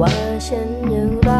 ว่าฉันยังรัก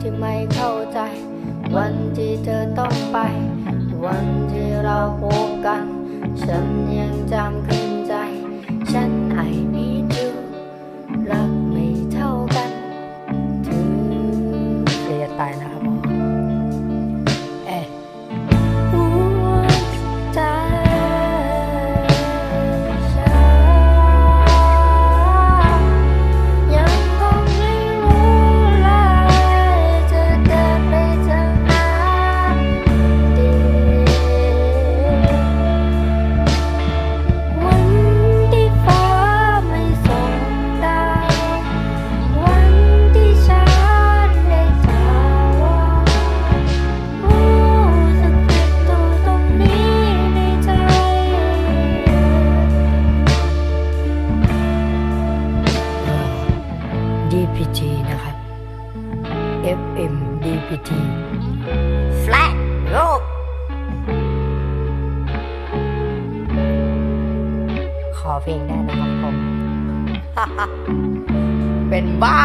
ที่ไม่เข้าใจ วันที่เธอต้องไป วันที่เราพบกัน นะครับ FM DPT Flat Road ขอเพลงได้นะครับผม เป็นบ้า